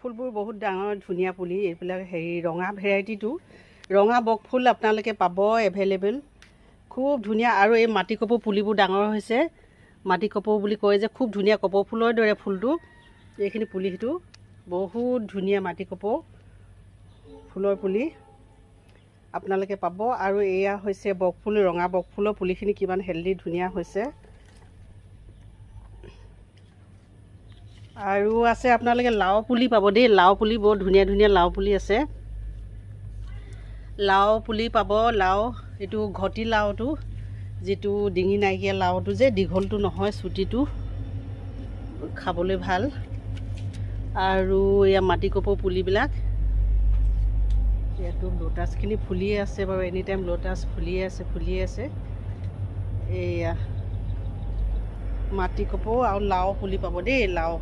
ফুলবোৰ বহুত ডাঙৰ ধুনীয়া পুলি এইবিলাক হেৰি ৰঙা ভেৰাইটিটো। ৰঙা বক ফুল আপোনালোকে পাব এভেইলেবল খুব ধুনীয়া আৰু এই মাটি কপৌ পুলিবোৰ ডাঙৰ হৈছে। মাটি কপৌ বুলি কয় যে খুব ধুনীয়া কপৌ ফুলৰ দৰে ফুলটো। এইখিনি পুলিটো বহুত ধুনীয়া মাটি কপৌ ফুলৰ পুলি। আপোনালোকে পাব আৰু এয়া হৈছে বকফুল ৰঙা বকফুলৰ পুলিখিনি কিমান হেল্ডি ধুনীয়া হৈছে। আৰু আছে আপোনালোকে লাও পুলি পাব দেই। লাও পুলি বৰ ধুনীয়া ধুনীয়া লাও পুলি আছে। লাও পুলি পাব লাও এইটো ঘটি লাওটো যিটো ডিঙি নাইকিয়া লাওটো যে দীঘলটো নহয় চুটিটো খাবলৈ ভাল। আৰু এয়া মাটি কপৌ পুলিবিলাক। ইয়াতো লোটাছখিনি ফুলিয়ে আছে বাৰু এনি টাইম লোটাছ ফুলিয়ে আছে ফুলিয়ে আছে। এয়া মাটি কপৌ আৰু লাও পুলি পাব দেই লাও।